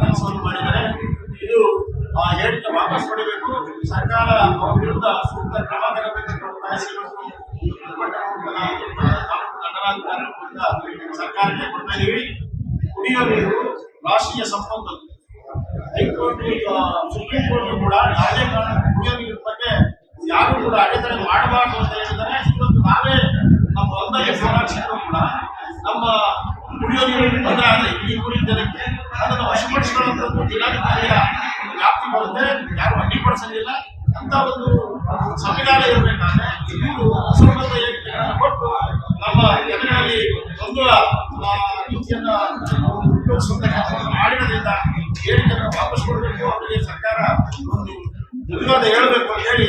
ಕೆಲಸವನ್ನು ಮಾಡಿದ್ದಾರೆ. ಇದು, ಆ, ಹೇಳಿಕೆ ವಾಪಸ್ ಪಡಿಬೇಕು. ಸರ್ಕಾರ ಅವರ ವಿರುದ್ಧ ಸೂಕ್ತ ಕ್ರಮ ತಗೋಬೇಕಂತ ಸರ್ಕಾರಕ್ಕೆ ಕೊಡ್ತಾ ಇದೀವಿ. ಕುಡಿಯೋ ನೀರು, ರಾಷ್ಟ್ರೀಯ ಸಂಪತ್ತು. ಹೈಕೋರ್ಟ್ ಸುಪ್ರೀಂ ಕೋರ್ಟ್ ಕೂಡ ಯಾವುದೇ ಕಾರಣಕ್ಕೂ ಕುಡಿಯೋ ನೀರು ಬಗ್ಗೆ ಯಾರು ಕೂಡ ಅಡೆತಡೆ ಮಾಡಬಾರ್ದು ಅಂತ ಹೇಳಿದ್ದಾರೆ ಇವತ್ತು ನಾವೇ ನಮ್ಮ ಹೊಲದಲ್ಲಿ ಹೋರಾಡಿಸಿದ್ರು ಕೂಡ ನಮ್ಮ ಕುಡಿಯೋ ಈ ಊರಿನ ಜನಕ್ಕೆ ಅದನ್ನು ವಶಪಡಿಸಿಕೊಳ್ಳುವಂಥದ್ದು ಜಿಲ್ಲಾಧಿಕಾರಿಯ ವ್ಯಾಪ್ತಿ ಬರುತ್ತೆ. ಯಾರು ಅಡ್ಡಿಪಡಿಸಲಿಲ್ಲ ಅಂತ ಒಂದು ಸಂವಿಧಾನ ಇರಬೇಕಾದ್ರೆ ಇವರು ಅಸಂಬದ್ಧ ಹೇಳಿಕೆಗಳನ್ನು ಕೊಟ್ಟು ನಮ್ಮ ಜನರಲ್ಲಿ ಒಂದು ರೀತಿಯನ್ನ ಉಪಯೋಗಿಸುವಂತ ಮಾಡಿರೋದ್ರಿಂದ ಹೇಳಿಕೆಯನ್ನು ವಾಪಸ್ ಕೊಡಬೇಕು. ಅವರಿಗೆ ಸರ್ಕಾರ ಒಂದು ಧನ್ಯವಾದ ಹೇಳಬೇಕು ಅಂತ ಹೇಳಿ